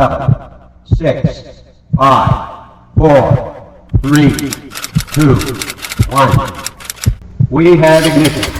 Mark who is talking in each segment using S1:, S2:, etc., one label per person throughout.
S1: seven, six, five, four, three, two, one. We have ignition.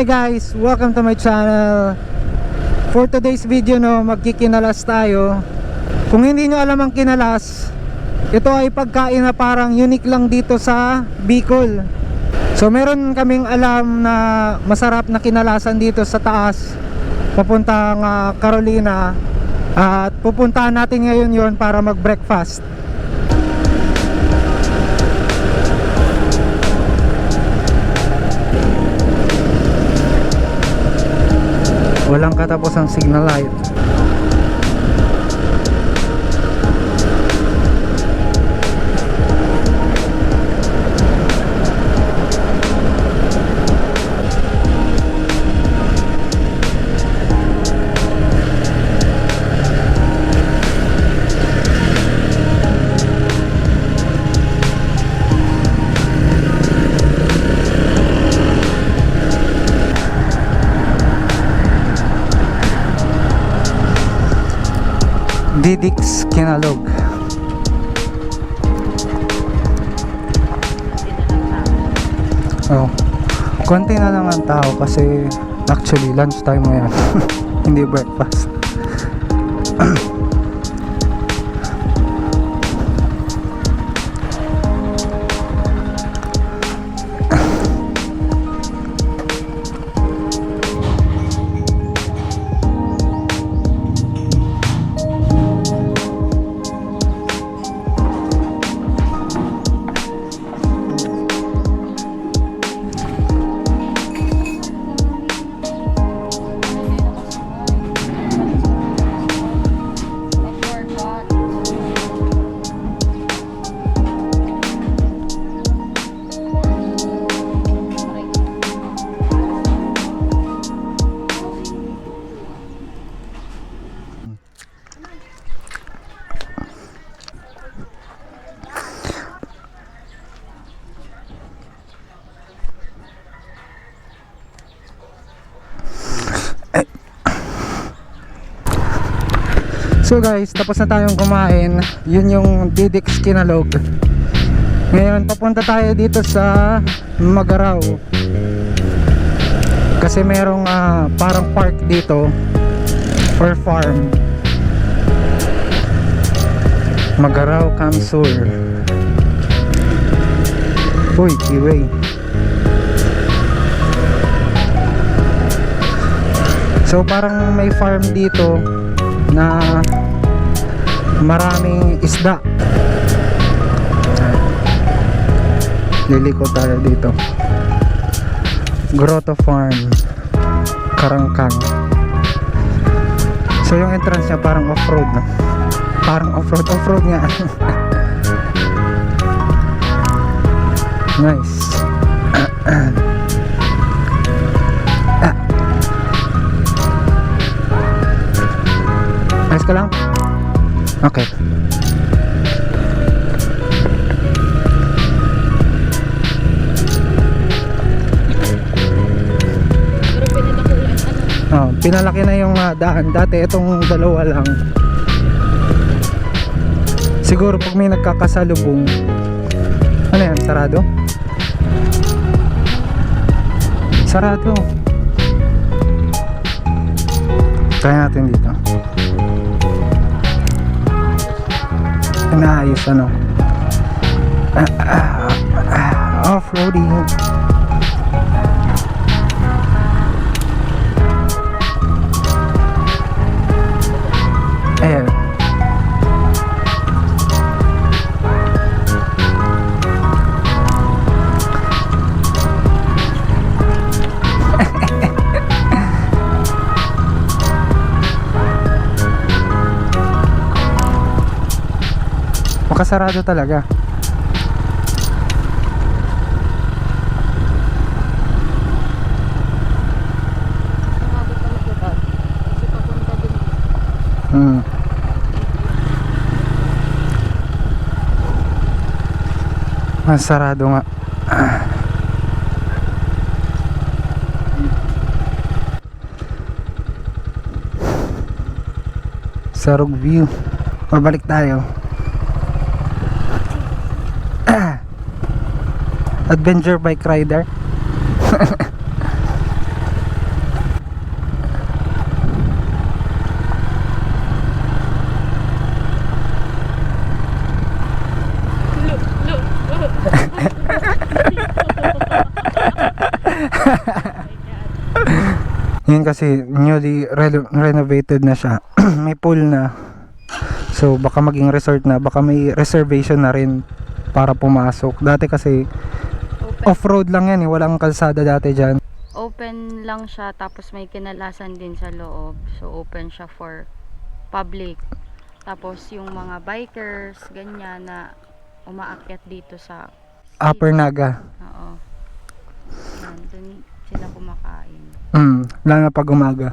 S2: Hi guys, welcome to my channel. For today's video no, magkikinalas tayo. Kung hindi nyo alam ang kinalas, ito ay pagkain na parang unique lang dito sa Bicol. So meron kaming alam na masarap na kinalasan dito sa taas papuntang ah, Carolina at pupuntahan natin ngayon yon para mag-breakfast. Walang katapos ang signal light. Didix Kinalog. Oh. Konti na lang ang tao kasi actually lunch time ngayon. Hindi breakfast. So guys, tapos na tayong kumain. Yun yung Didix Kinalog. Ngayon, papunta tayo dito sa Magaraw. Kasi merong ah, parang park dito or farm. Magaraw Kamsur. Uy, kiwi. So parang may farm dito na maraming isda. Liliko tayo dito. Grotto Farm, Karangkang. So yung entrance niya parang off-road na. Parang off-road, off-road nga. nice. Okay. Oh, pinalaki na yung ah, daan. Dati itong dalawa lang. Siguro pag may nagkakasalubong. Ano yan? Sarado? Sarado. Try natin dito. Inaayos ano. Ah, ah, ah, Off-roading. Makasarado talaga. Hmm. Masarado nga. Sarog view. Pabalik tayo. Adventure bike rider. Yun kasi newly re- renovated na siya. may pool na. So baka maging resort na, baka may reservation na rin para pumasok. Dati kasi off-road lang yan eh, walang kalsada dati dyan.
S3: open lang siya tapos may kinalasan din sa loob. So open siya for public. Tapos yung mga bikers, ganyan na umaakyat dito sa
S2: Upper Naga.
S3: Oo. Yan, dun sila kumakain.
S2: Mm, lalo na pag umaga.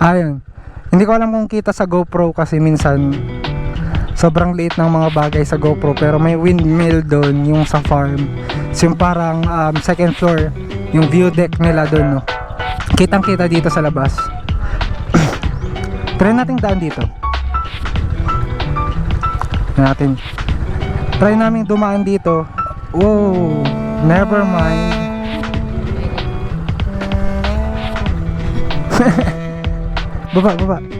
S2: Ayun. Hindi ko alam kung kita sa GoPro kasi minsan sobrang liit ng mga bagay sa GoPro pero may windmill doon yung sa farm. So yung parang um, second floor yung view deck nila doon no. Kitang kita dito sa labas. Try natin daan dito. Natin. Try namin dumaan dito. Whoa, never mind. baba, baba.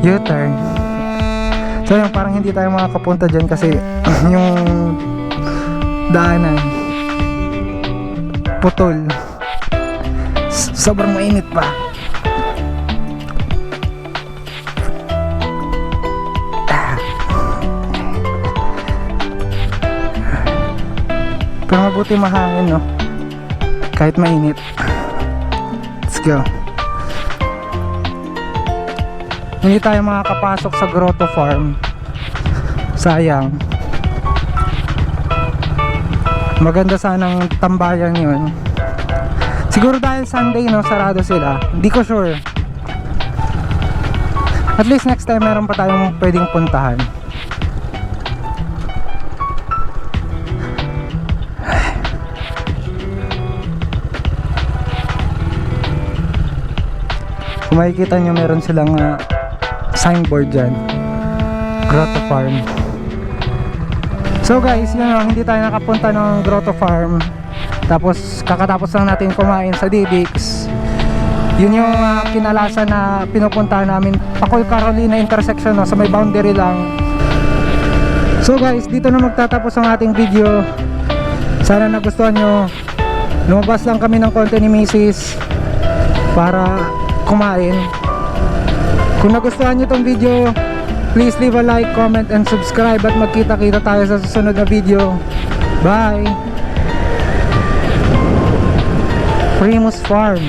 S2: U-turn. So yung parang hindi tayo makakapunta dyan kasi yung daanan putol. Sobrang mainit pa. Pero mabuti mahangin no. Kahit mainit. Let's go. Hindi tayo makakapasok sa Grotto Farm. Sayang. Maganda sanang tambayan yun. Siguro dahil Sunday no, sarado sila. Hindi ko sure. At least next time meron pa tayong pwedeng puntahan. Kung makikita nyo meron silang ah, signboard dyan. Grotto Farm. So guys, yun lang, hindi tayo nakapunta ng Grotto Farm. Tapos kakatapos lang natin kumain sa Didix Yun yung ah, kinalasan na pinupuntahan namin. Pacoy Carolina intersection no, sa may boundary lang. So guys, dito na magtatapos ang ating video. Sana nagustuhan nyo. Lumabas lang kami ng konti ni Mrs. Para kumain kung nagustuhan nyo tong video please leave a like, comment, and subscribe at magkita-kita tayo sa susunod na video. Bye! Primus Farm